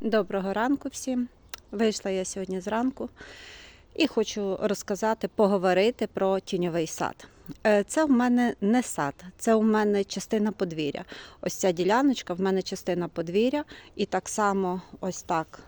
Доброго ранку всім. Вийшла я сьогодні зранку і хочу розказати, поговорити про тіньовий сад. Е, Це в мене не сад, це у мене частина подвір'я. Ось ця діляночка в мене частина подвір'я, і так само ось так.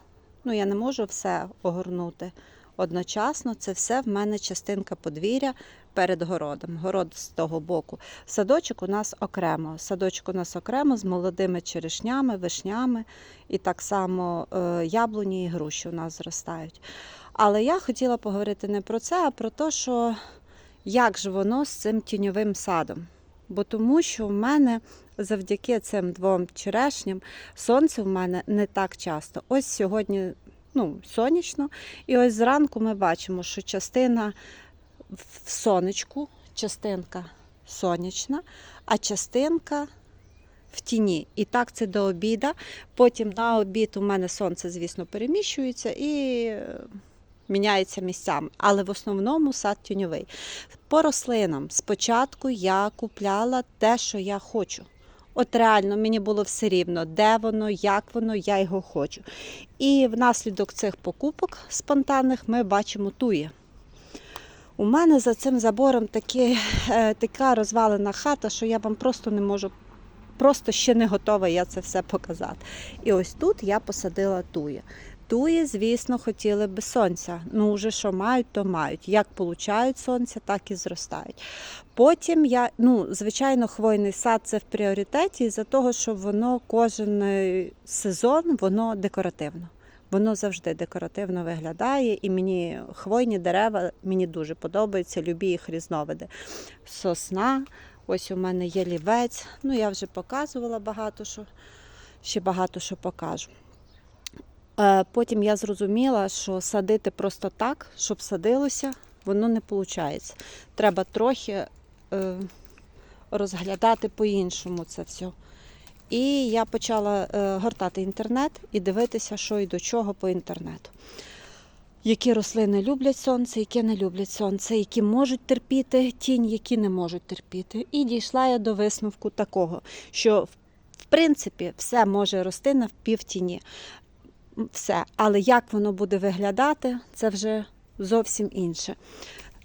Ну, я не можу все огорнути одночасно. Це все в мене частинка подвір'я перед городом. Город з того боку. Садочок у нас окремо. Садочок у нас окремо з молодими черешнями, вишнями і так само е, яблуні і груші у нас зростають. Але я хотіла поговорити не про це, а про те, що як ж воно з цим тіньовим садом. Бо тому що в мене завдяки цим двом черешням сонце в мене не так часто. Ось сьогодні ну, сонячно, і ось зранку ми бачимо, що частина в сонечку, частинка сонячна, а частинка в тіні. І так це до обіда. Потім на обід у мене сонце, звісно, переміщується і е, міняється місцями. Але в основному сад тіньовий. По рослинам спочатку я купляла те, що я хочу. От реально мені було все рівно, де воно, як воно, я його хочу. І внаслідок цих покупок спонтанних ми бачимо тує. У мене за цим забором такі, е, така розвалена хата, що я вам просто не можу, просто ще не готова я це все показати. І ось тут я посадила тує. Туї, звісно, хотіли би сонця. Ну, вже що мають, то мають. Як получають сонця, так і зростають. Потім я, ну, звичайно, хвойний сад це в пріоритеті, із-за того, що воно кожен сезон воно декоративно. Воно завжди декоративно виглядає, і мені хвойні дерева мені дуже подобаються, любі їх різновиди. Сосна, ось у мене є лівець. Ну, я вже показувала багато що, ще багато що покажу. Е, Потім я зрозуміла, що садити просто так, щоб садилося, воно не виходить. Треба трохи е, розглядати по-іншому це все. І я почала е, гортати інтернет і дивитися, що і до чого по інтернету. Які рослини люблять сонце, які не люблять сонце, які можуть терпіти тінь, які не можуть терпіти. І дійшла я до висновку такого, що в принципі все може рости на півтіні. Все. Але як воно буде виглядати, це вже зовсім інше.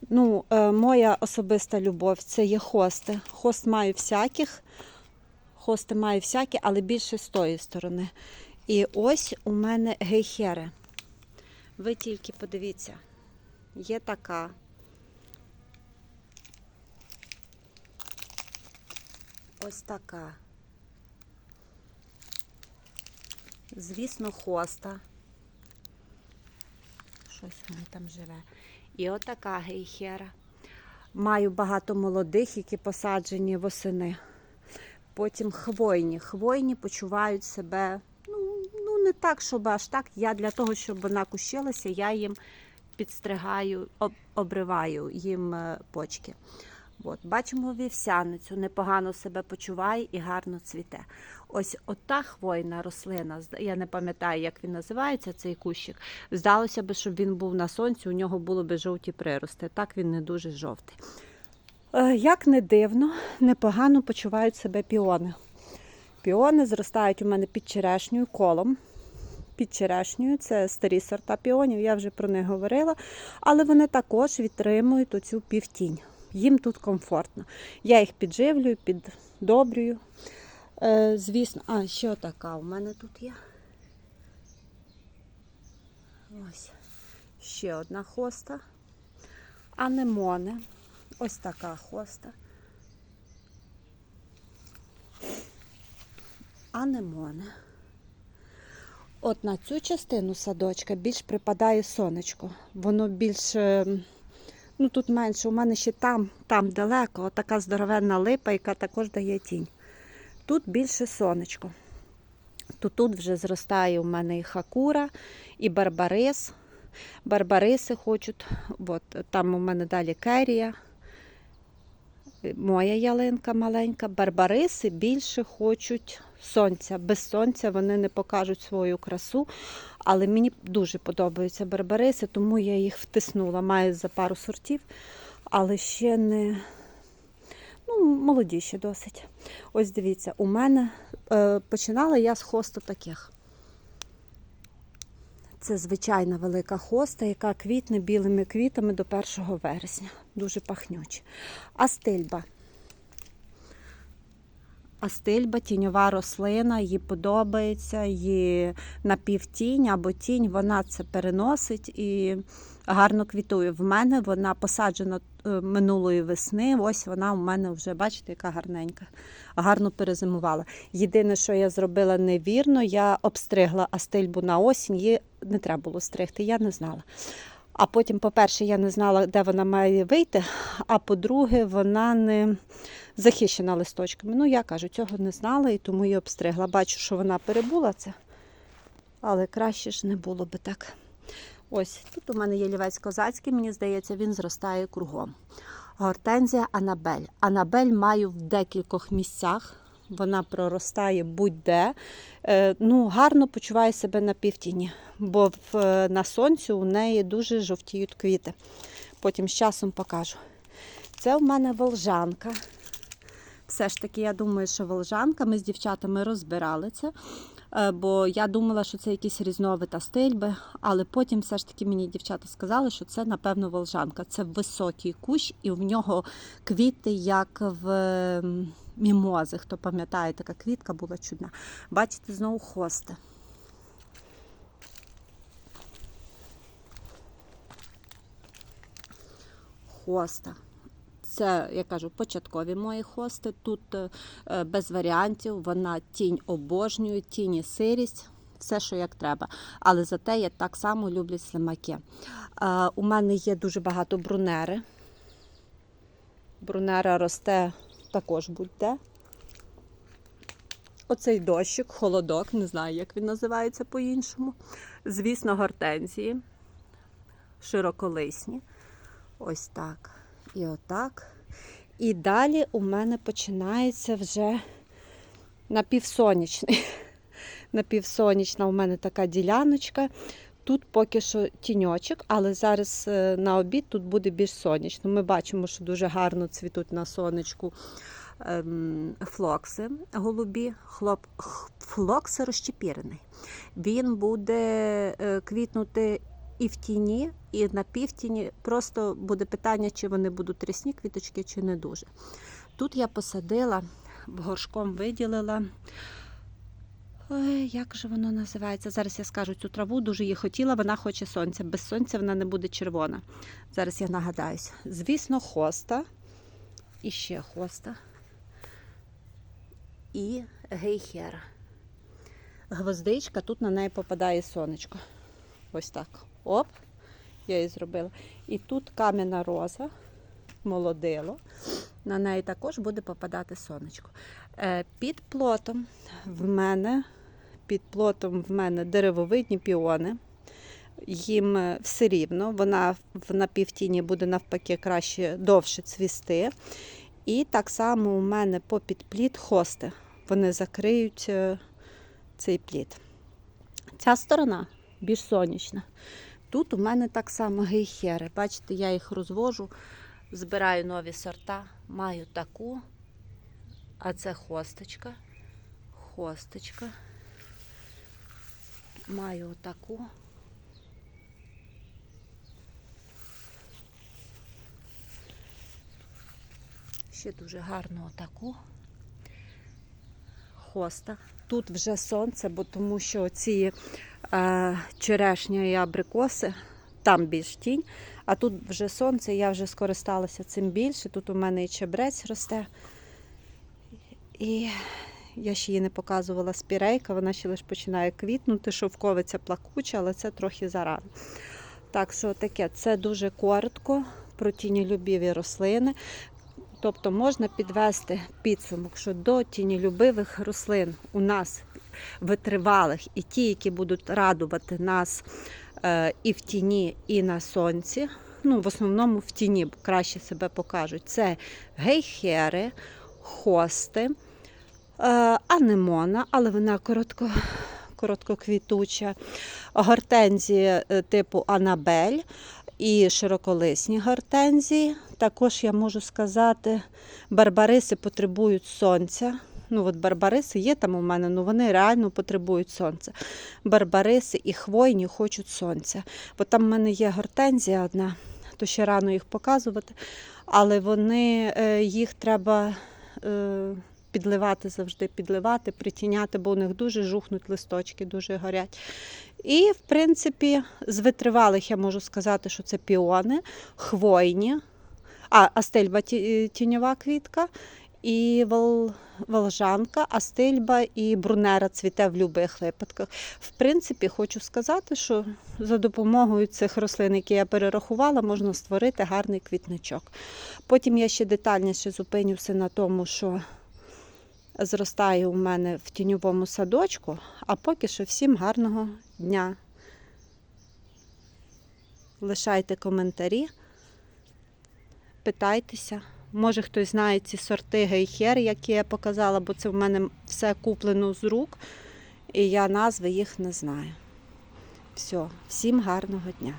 Ну, е, моя особиста любов це є хости. Хост маю всяких. Хости маю всякі, але більше з тої сторони. І ось у мене гейхери. Ви тільки подивіться, є така. Ось така. Звісно, хоста. Щось воно там живе. І отака гейхера. Маю багато молодих, які посаджені восени. Потім хвойні. Хвойні почувають себе, ну, ну не так, щоб аж так. Я для того, щоб вона кущилася, я їм підстригаю, об, обриваю їм е, почки. От, бачимо вівсяницю, непогано себе почуває і гарно цвіте. Ось ота хвойна рослина, я не пам'ятаю, як він називається, цей кущик. Здалося б, щоб він був на сонці, у нього було б жовті прирости. Так він не дуже жовтий. Е, Як не дивно, непогано почувають себе піони. Піони зростають у мене під черешньою колом. Під черешньою це старі сорта піонів, я вже про них говорила, але вони також відтримують оцю півтінь. Їм тут комфортно. Я їх підживлюю, піддобрюю. Е, звісно, а ще така у мене тут є. Ось ще одна хоста. Анемони. Ось така хоста. Анемони. От на цю частину садочка більш припадає сонечко. Воно більш, е, ну тут менше, у мене ще там, там далеко, така здоровенна липа, яка також дає тінь. Тут більше сонечко. То тут вже зростає у мене і хакура, і барбарис. Барбариси хочуть. От, там у мене далі керія. Моя ялинка маленька. Барбариси більше хочуть сонця. Без сонця вони не покажуть свою красу. Але мені дуже подобаються барбариси, тому я їх втиснула. Маю за пару сортів, але ще не ну, молоді ще досить. Ось дивіться, у мене е, починала я з хосту таких. Це звичайна велика хоста, яка квітне білими квітами до 1 вересня. Дуже пахнюча. Астильба. Астильба тіньова рослина, їй подобається, її напівтінь або тінь, вона це переносить і гарно квітує. В мене вона посаджена е, минулої весни. Ось вона у мене вже, бачите, яка гарненька, гарно перезимувала. Єдине, що я зробила невірно, я обстригла астильбу на осінь, її не треба було стригти, я не знала. А потім, по-перше, я не знала, де вона має вийти, а по-друге, вона не захищена листочками. Ну, я кажу, цього не знала і тому її обстригла. Бачу, що вона перебула це, але краще ж не було би так. Ось тут у мене є лівець козацький, мені здається, він зростає кругом. Гортензія Анабель. Анабель маю в декількох місцях. Вона проростає будь-де. Е, ну, гарно почуває себе на півтіні, бо е, на сонці у неї дуже жовтіють квіти. Потім з часом покажу. Це в мене волжанка. Все ж таки, я думаю, що волжанка. Ми з дівчатами розбирали це, е, бо я думала, що це якісь різновид астильби, але потім все ж таки мені дівчата сказали, що це, напевно, волжанка. Це високий кущ, і в нього квіти, як в мімози. Хто пам'ятає, така квітка була чудна. Бачите, знову хости. Хоста. Це, я кажу, початкові мої хости. Тут е, без варіантів, вона тінь обожнює, тінь і сирість, все, що як треба. Але зате я так само люблю слимаки. Е, у мене є дуже багато брунери. Брунера росте також будь-де. Оцей дощик, холодок, не знаю, як він називається по-іншому. Звісно, гортензії, широколисні. Ось так. І отак. І далі у мене починається вже напівсонячний. Напівсонячна у мене така діляночка. Тут поки що тіньочок, але зараз е, на обід тут буде більш сонячно. Ми бачимо, що дуже гарно цвітуть на сонечку ем, флокси голубі. Хлоп, флокс розчепірений. Він буде е, квітнути і в тіні, і на півтіні. Просто буде питання, чи вони будуть рясні квіточки, чи не дуже. Тут я посадила, горшком виділила. Ой, як же воно називається? Зараз я скажу цю траву, дуже її хотіла, вона хоче сонця. Без сонця вона не буде червона. Зараз я нагадаюсь. Звісно, хоста. І ще хоста. І гейхера. Гвоздичка, тут на неї попадає сонечко. Ось так. Оп, я її зробила. І тут кам'яна роза, молодило. На неї також буде попадати сонечко. Е, Під плотом в мене, під плотом в мене деревовидні піони. Їм е, все рівно, вона в напівтіні буде навпаки краще довше цвісти. І так само у мене по підпліт хости. Вони закриють е, цей плід. Ця сторона більш сонячна. Тут у мене так само гейхери. Бачите, я їх розвожу, збираю нові сорта, маю таку, а це хосточка. Хосточка. Маю отаку. Ще дуже гарну отаку. Хоста. Тут вже сонце, бо тому що ці е, черешня і абрикоси, там більш тінь, а тут вже сонце, я вже скористалася цим більше. Тут у мене і чебрець росте. І я ще її не показувала спірейка, вона ще лише починає квітнути, шовковиця плакуча, але це трохи зарано. Так що таке, це дуже коротко про тіньолюбіві рослини. Тобто можна підвести підсумок, що до тіньолюбивих рослин у нас витривалих і ті, які будуть радувати нас е, і в тіні, і на сонці. Ну, в основному в тіні краще себе покажуть. Це гейхери, хости, анемона, але вона коротко, короткоквітуча, гортензії е, типу Анабель і широколисні гортензії. Також я можу сказати, барбариси потребують сонця. ну от барбариси є там у мене, ну вони реально потребують сонця. Барбариси і хвойні хочуть сонця. Бо там в мене є гортензія одна, то ще рано їх показувати, але вони е, їх треба. Е, Підливати завжди, підливати, притіняти, бо у них дуже жухнуть листочки, дуже горять. І, в принципі, з витривалих я можу сказати, що це піони, хвойні, а астельба ті- тіньова квітка, і вол, волжанка, астельба і брунера цвіте в будь-яких випадках. В принципі, хочу сказати, що за допомогою цих рослин, які я перерахувала, можна створити гарний квітничок. Потім я ще детальніше зупинюся на тому, що зростає у мене в тіньовому садочку. А поки що всім гарного дня. Лишайте коментарі, питайтеся. Може хтось знає ці сорти гейхер, які я показала, бо це в мене все куплено з рук, і я назви їх не знаю. Все, всім гарного дня.